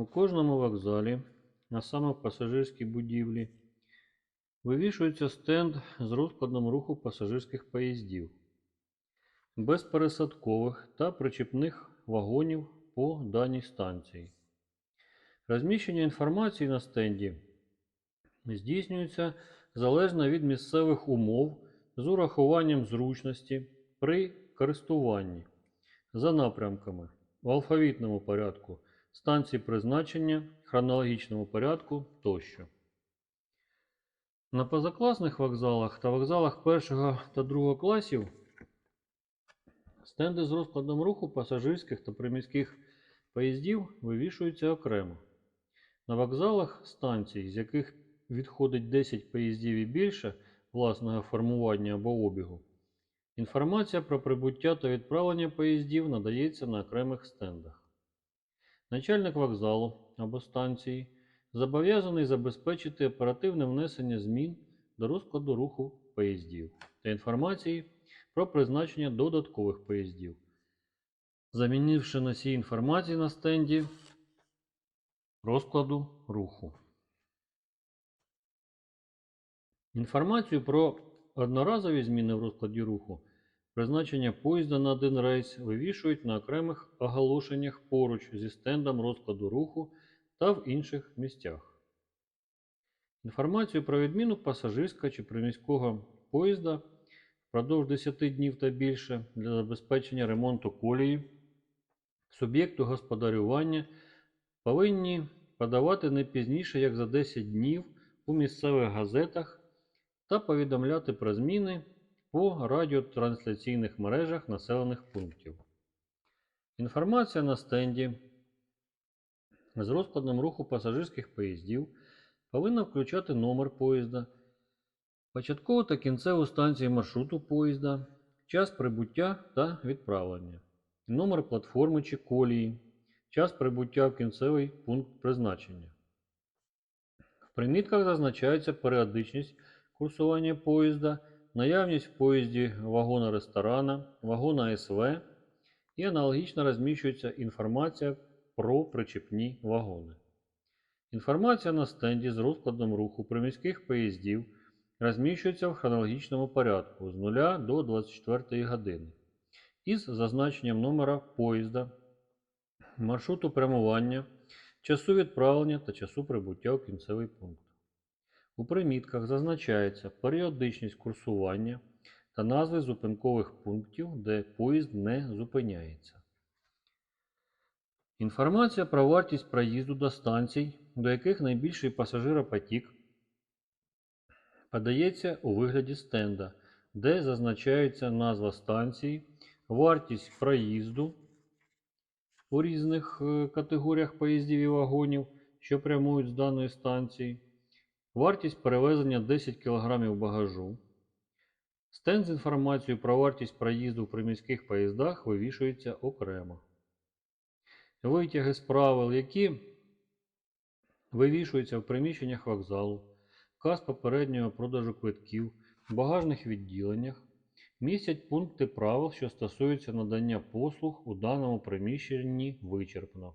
У кожному вокзалі, а саме в пасажирській будівлі, вивішується стенд з розкладом руху пасажирських поїздів, безпересадкових та причіпних вагонів по даній станції. Розміщення інформації на стенді здійснюється залежно від місцевих умов з урахуванням зручності при користуванні за напрямками в алфавітному порядку, станції призначення, хронологічному порядку тощо. На позакласних вокзалах та вокзалах першого та другого класів стенди з розкладом руху пасажирських та приміських поїздів вивішуються окремо. На вокзалах станцій, з яких відходить 10 поїздів і більше власного формування або обігу, інформація про прибуття та відправлення поїздів надається на окремих стендах. Начальник вокзалу або станції зобов'язаний забезпечити оперативне внесення змін до розкладу руху поїздів та інформації про призначення додаткових поїздів, замінивши носій інформації на стенді розкладу руху. Інформацію про одноразові зміни в розкладі руху, призначення поїзда на один рейс вивішують на окремих оголошеннях поруч зі стендом розкладу руху та в інших місцях. Інформацію про відміну пасажирського чи приміського поїзда впродовж 10 днів та більше для забезпечення ремонту колії суб'єкту господарювання повинні подавати не пізніше як за 10 днів у місцевих газетах та повідомляти про зміни по радіотрансляційних мережах населених пунктів. Інформація на стенді з розкладом руху пасажирських поїздів повинна включати номер поїзда, початкову та кінцеву станцію маршруту поїзда, час прибуття та відправлення, номер платформи чи колії, час прибуття в кінцевий пункт призначення. В примітках зазначається періодичність курсування поїзда, наявність в поїзді вагона ресторана, вагона СВ і аналогічно розміщується інформація про причепні вагони. Інформація на стенді з розкладом руху приміських поїздів розміщується в хронологічному порядку з 0 до 24 години із зазначенням номера поїзда, маршруту прямування, часу відправлення та часу прибуття у кінцевий пункт. У примітках зазначається періодичність курсування та назви зупинкових пунктів, де поїзд не зупиняється. Інформація про вартість проїзду до станцій, до яких найбільший пасажиропотік подається у вигляді стенда, де зазначається назва станції, вартість проїзду у різних е, категоріях поїздів і вагонів, що прямують з даної станції, вартість перевезення 10 кг багажу. Стенд з інформацією про вартість проїзду в приміських поїздах вивішується окремо. Витяги з правил, які вивішуються в приміщеннях вокзалу, каз попереднього продажу квитків, багажних відділеннях, містять пункти правил, що стосуються надання послуг у даному приміщенні вичерпно.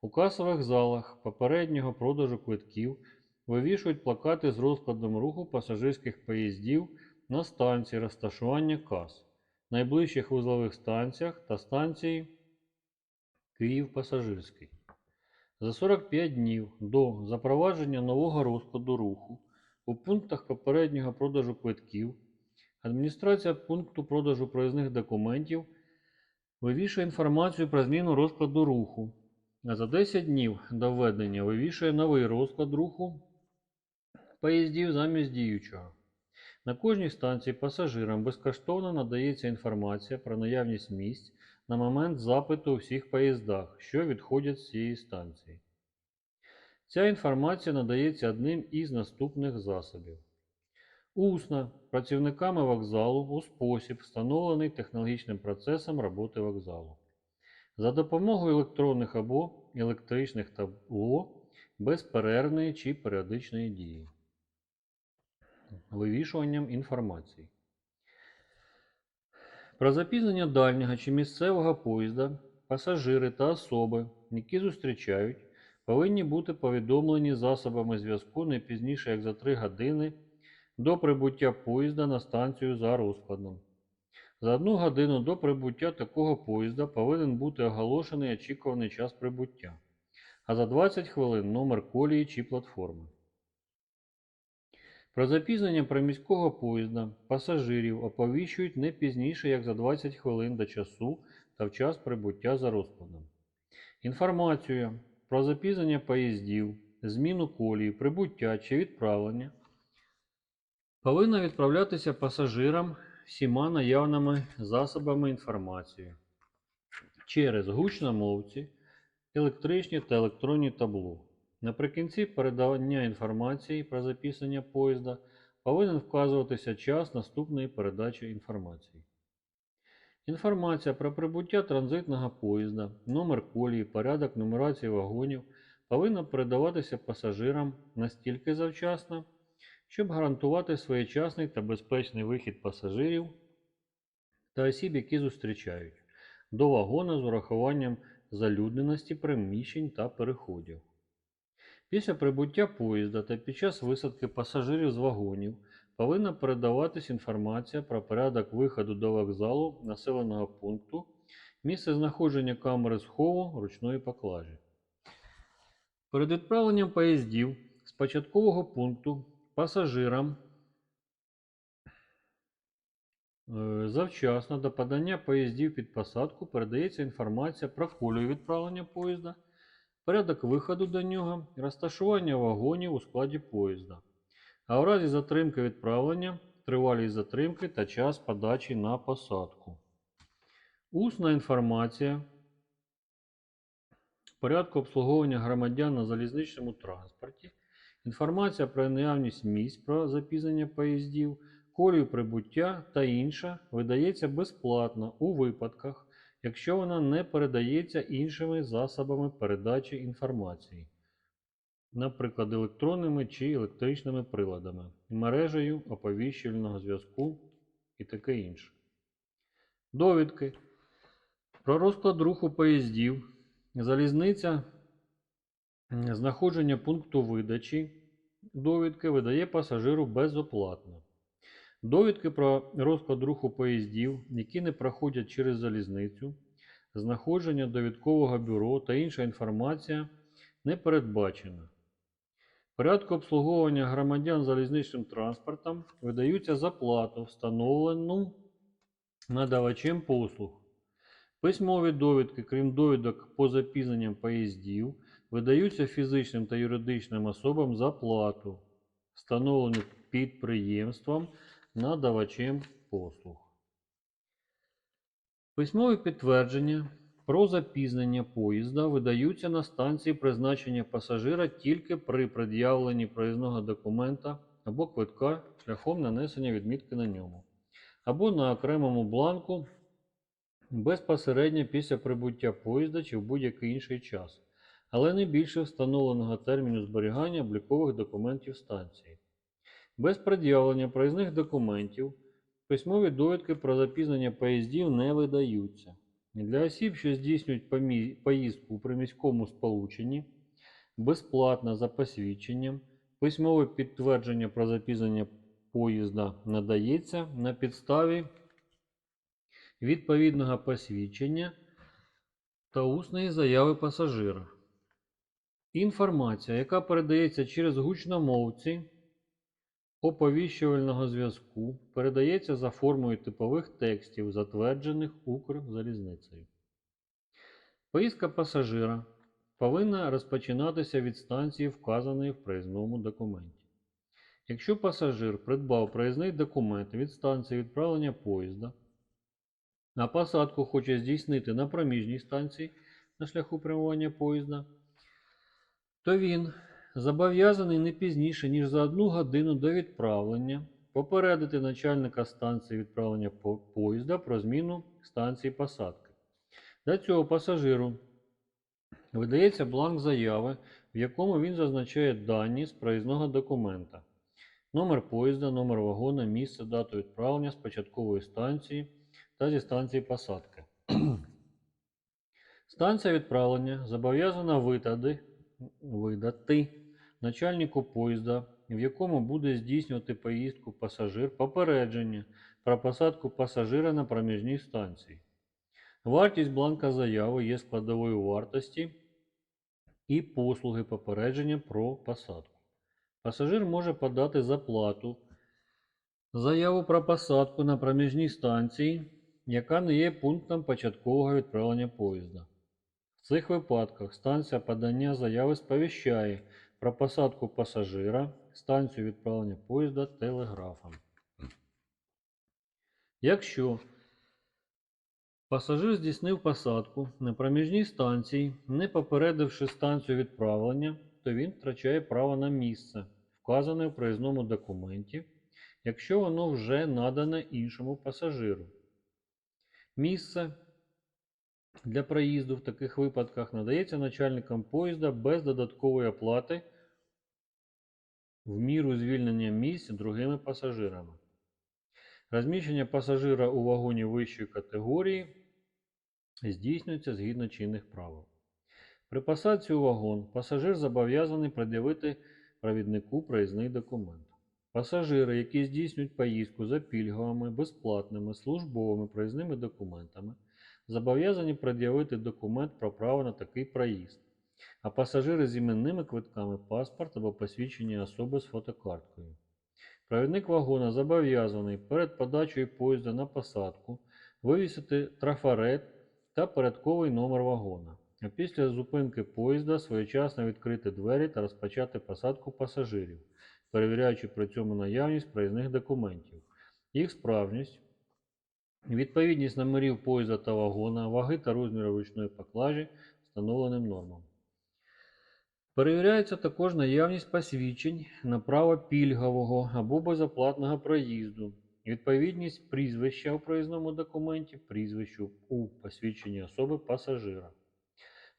У касових залах попереднього продажу квитків вивішують плакати з розкладом руху пасажирських поїздів на станції розташування кас, найближчих вузлових станціях та станції Київ пасажирський. За 45 днів до запровадження нового розкладу руху у пунктах попереднього продажу квитків адміністрація пункту продажу проїзних документів вивішує інформацію про зміну розкладу руху, а за 10 днів до введення вивішує новий розклад руху поїздів замість діючого. На кожній станції пасажирам безкоштовно надається інформація про наявність місць на момент запиту у всіх поїздах, що відходять з цієї станції. Ця інформація надається одним із наступних засобів. Усно працівниками вокзалу у спосіб, встановлений технологічним процесом роботи вокзалу. За допомогою електронних або електричних табло безперервної чи періодичної дії. Вивішуванням інформації. Про запізнення дальнього чи місцевого поїзда пасажири та особи, які зустрічають, повинні бути повідомлені засобами зв'язку не пізніше як за 3 години до прибуття поїзда на станцію за розкладом. За одну годину до прибуття такого поїзда повинен бути оголошений очікуваний час прибуття, а за 20 хвилин номер колії чи платформи. Про запізнення приміського поїзда пасажирів оповіщують не пізніше як за 20 хвилин до часу та в час прибуття за розкладом. Інформацію про запізнення поїздів, зміну колії, прибуття чи відправлення повинна відправлятися пасажирам всіма наявними засобами інформації через гучномовці, електричні та електронні табло. Наприкінці передавання інформації про записання поїзда повинен вказуватися час наступної передачі інформації. Інформація про прибуття транзитного поїзда, номер колії, порядок нумерації вагонів повинна передаватися пасажирам настільки завчасно, щоб гарантувати своєчасний та безпечний вихід пасажирів та осіб, які зустрічають, до вагона з урахуванням залюдненості приміщень та переходів. Після прибуття поїзда та під час висадки пасажирів з вагонів повинна передаватись інформація про порядок виходу до вокзалу населеного пункту, місце знаходження камери схову ручної поклажі. Перед відправленням поїздів з початкового пункту пасажирам е, завчасно до подання поїздів під посадку передається інформація про колію відправлення поїзда, порядок виходу до нього, розташування вагонів у складі поїзда, а в разі затримки відправлення, тривалість затримки та час подачі на посадку. Усна інформація порядку обслуговування громадян на залізничному транспорті, інформація про наявність місць про запізнення поїздів, колію прибуття та інша видається безплатно у випадках, якщо вона не передається іншими засобами передачі інформації, наприклад, електронними чи електричними приладами, мережею оповіщувального зв'язку і таке інше. Довідки про розклад руху поїздів, залізниця, знаходження пункту видачі довідки видає пасажиру безоплатно. Довідки про розклад руху поїздів, які не проходять через залізницю, знаходження довідкового бюро та інша інформація не передбачена. Порядку обслуговування громадян залізничним транспортом видаються за плату, встановлену надавачем послуг. Письмові довідки, крім довідок по запізненням поїздів, видаються фізичним та юридичним особам за плату, встановлену підприємством надавачем послуг. Письмові підтвердження про запізнення поїзда видаються на станції призначення пасажира тільки при пред'явленні проїзного документа або квитка шляхом нанесення відмітки на ньому, або на окремому бланку безпосередньо після прибуття поїзда чи в будь-який інший час, але не більше встановленого терміну зберігання облікових документів станції. Без пред'явлення проїзних документів письмові довідки про запізнення поїздів не видаються. Для осіб, що здійснюють поїздку у приміському сполученні, безплатно за посвідченням, письмове підтвердження про запізнення поїзда надається на підставі відповідного посвідчення та усної заяви пасажира. Інформація, яка передається через гучномовці оповіщувального зв'язку, передається за формою типових текстів, затверджених Укрзалізницею. Поїздка пасажира повинна розпочинатися від станції, вказаної в проїзному документі. Якщо пасажир придбав проїзний документ від станції відправлення поїзда, а посадку хоче здійснити на проміжній станції на шляху прямування поїзда, то він зобов'язаний не пізніше, ніж за одну годину до відправлення попередити начальника станції відправлення по- поїзда про зміну станції посадки. Для цього пасажиру видається бланк заяви, в якому він зазначає дані з проїзного документа. Номер поїзда, номер вагона, місце, дату відправлення з початкової станції та зі станції посадки. Станція відправлення зобов'язана видати, видати начальнику поїзда, в якому буде здійснювати поїздку пасажир, попередження про посадку пасажира на проміжній станції. Вартість бланка заяви є складовою вартості і послуги попередження про посадку. Пасажир може подати заплату, заяву про посадку на проміжній станції, яка не є пунктом початкового відправлення поїзда. В цих випадках станція подання заяви сповіщає про посадку пасажира, станцію відправлення поїзда телеграфом. Якщо пасажир здійснив посадку на проміжній станції, не попередивши станцію відправлення, то він втрачає право на місце, вказане в проїзному документі, якщо воно вже надане іншому пасажиру. Місце для проїзду в таких випадках надається начальникам поїзда без додаткової оплати в міру звільнення місць другими пасажирами. Розміщення пасажира у вагоні вищої категорії здійснюється згідно чинних правил. При посадці у вагон пасажир зобов'язаний пред'явити провіднику проїзний документ. Пасажири, які здійснюють поїздку за пільговими, безплатними, службовими проїзними документами, зобов'язані пред'явити документ про право на такий проїзд, а пасажири з іменними квитками паспорт або посвідчення особи з фотокарткою. Провідник вагона зобов'язаний перед подачею поїзда на посадку вивісити трафарет та порядковий номер вагона, а після зупинки поїзда своєчасно відкрити двері та розпочати посадку пасажирів, перевіряючи при цьому наявність проїзних документів, їх справжність, відповідність номерів поїзда та вагона, ваги та розміру ручної поклажі встановленим нормам. Перевіряється також наявність посвідчень на право пільгового або безоплатного проїзду, відповідність прізвища у проїзному документі, прізвищу у посвідченні особи пасажира.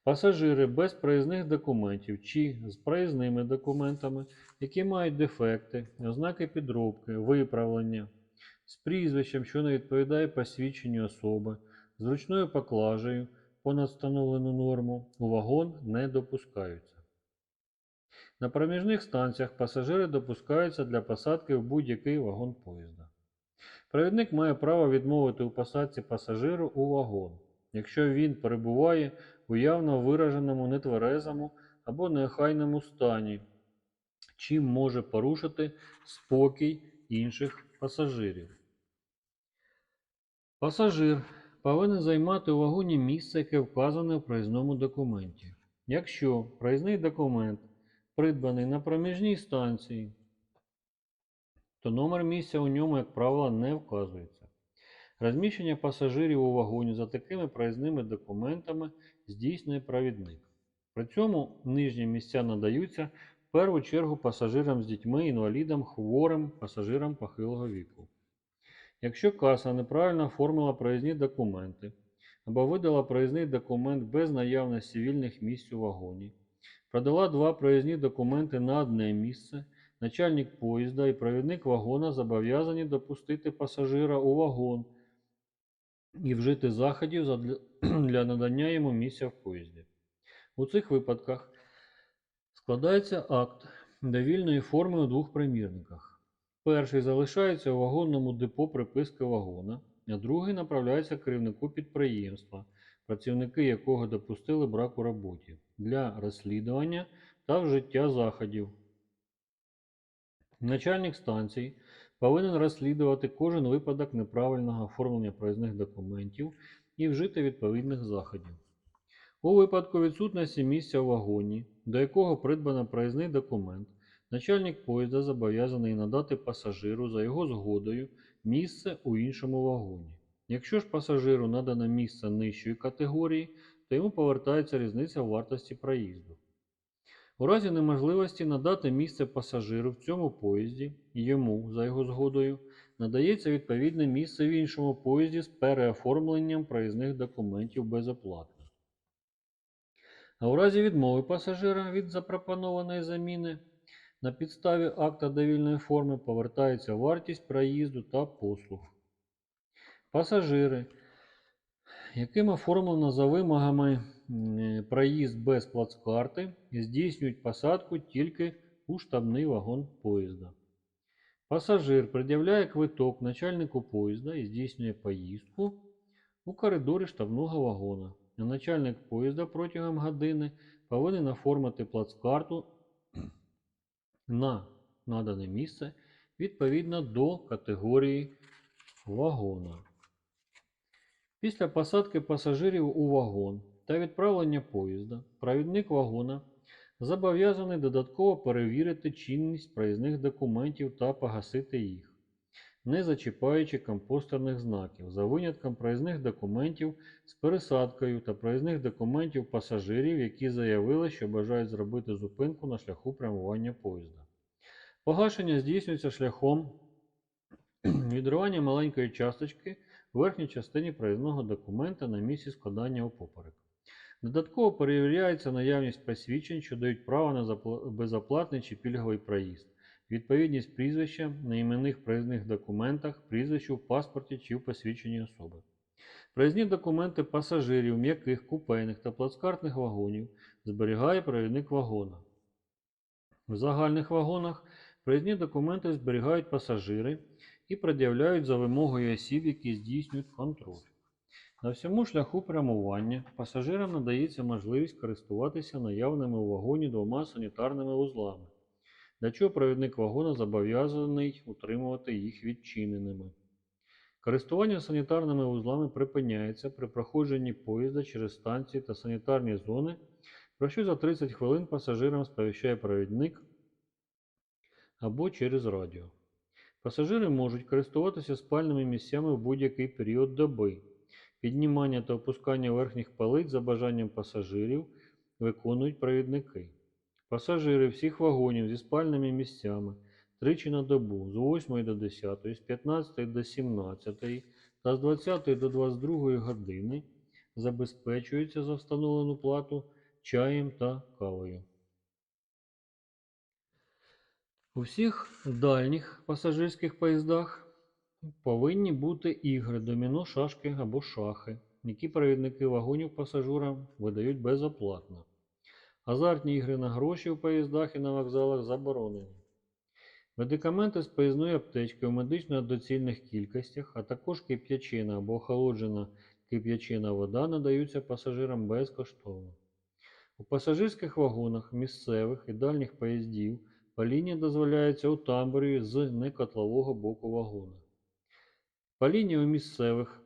Пасажири без проїзних документів чи з проїзними документами, які мають дефекти, ознаки підробки, виправлення, з прізвищем, що не відповідає посвідченню особи, з ручною поклажею понад встановлену норму, у вагон не допускаються. На проміжних станціях пасажири допускаються для посадки в будь-який вагон поїзда. Провідник має право відмовити у посадці пасажиру у вагон, якщо він перебуває у явно вираженому нетверезому або неохайному стані, чим може порушити спокій інших пасажирів. Пасажир повинен займати у вагоні місце, яке вказане в проїзному документі. Якщо проїзний документ придбаний на проміжній станції, то номер місця у ньому, як правило, не вказується. Розміщення пасажирів у вагоні за такими проїзними документами здійснює провідник. При цьому нижні місця надаються в першу чергу пасажирам з дітьми, інвалідам, хворим, пасажирам похилого віку. Якщо каса неправильно оформила проїзні документи або видала проїзний документ без наявності вільних місць у вагоні, продала два проїзні документи на одне місце, начальник поїзда і провідник вагона зобов'язані допустити пасажира у вагон і вжити заходів для надання йому місця в поїзді. У цих випадках складається акт довільної форми у двох примірниках. Перший залишається у вагонному депо приписки вагона, а другий направляється керівнику підприємства, працівники якого допустили брак у роботі для розслідування та вжиття заходів. Начальник станції повинен розслідувати кожен випадок неправильного оформлення проїзних документів і вжити відповідних заходів. У випадку відсутності місця в вагоні, до якого придбано проїзний документ, начальник поїзда зобов'язаний надати пасажиру за його згодою місце у іншому вагоні. Якщо ж пасажиру надано місце нижчої категорії, то йому повертається різниця в вартості проїзду. У разі неможливості надати місце пасажиру в цьому поїзді, йому, за його згодою, надається відповідне місце в іншому поїзді з переоформленням проїзних документів безоплатно. А у разі відмови пасажира від запропонованої заміни на підставі акта довільної форми повертається вартість проїзду та послуг. Пасажири, яким оформлено за вимогами проїзд без плацкарти, здійснюють посадку тільки у штабний вагон поїзда. Пасажир пред'являє квиток начальнику поїзда і здійснює поїздку у коридорі штабного вагона. Начальник поїзда протягом години повинен оформити плацкарту на надане місце відповідно до категорії вагона. Після посадки пасажирів у вагон та відправлення поїзда провідник вагона зобов'язаний додатково перевірити чинність проїзних документів та погасити їх, не зачіпаючи компостерних знаків, за винятком проїзних документів з пересадкою та проїзних документів пасажирів, які заявили, що бажають зробити зупинку на шляху прямування поїзда. Погашення здійснюється шляхом відривання маленької часточки в верхній частині проїзного документа на місці складання упоперек. Додатково перевіряється наявність посвідчень, що дають право на безоплатний чи пільговий проїзд, відповідність прізвища на іменних проїзних документах, прізвищу в паспорті чи в посвідченні особи. Проїзні документи пасажирів м'яких, купейних та плацкартних вагонів зберігає провідник вагона. В загальних вагонах проїзні документи зберігають пасажири і пред'являють за вимогою осіб, які здійснюють контроль. На всьому шляху прямування пасажирам надається можливість користуватися наявними у вагоні двома санітарними вузлами, для чого провідник вагона зобов'язаний утримувати їх відчиненими. Користування санітарними вузлами припиняється при проходженні поїзда через станції та санітарні зони, про що за 30 хвилин пасажирам сповіщає провідник або через радіо. Пасажири можуть користуватися спальними місцями в будь-який період доби. Піднімання та опускання верхніх полиць за бажанням пасажирів виконують провідники. Пасажири всіх вагонів зі спальними місцями тричі на добу з 8 до 10, з 15 до 17 та з 20 до 22 години забезпечуються за встановлену плату чаєм та кавою. У всіх дальніх пасажирських поїздах повинні бути ігри, доміно, шашки або шахи, які провідники вагонів пасажирам видають безоплатно. Азартні ігри на гроші в поїздах і на вокзалах заборонені. Медикаменти з поїзної аптечки у медично доцільних кількостях, а також кип'ячина або охолоджена кип'ячина вода надаються пасажирам безкоштовно. У пасажирських вагонах місцевих і дальніх поїздів паління дозволяється у тамбурі з некотлового боку вагона. Паління у місцевих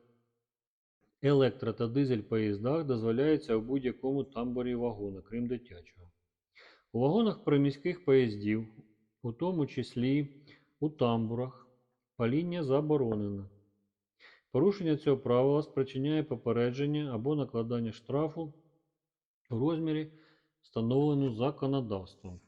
електро та дизель поїздах дозволяється у будь-якому тамбурі вагона, крім дитячого. У вагонах приміських поїздів, у тому числі у тамбурах, паління заборонено. Порушення цього правила спричиняє попередження або накладання штрафу у розмірі, встановленому законодавством.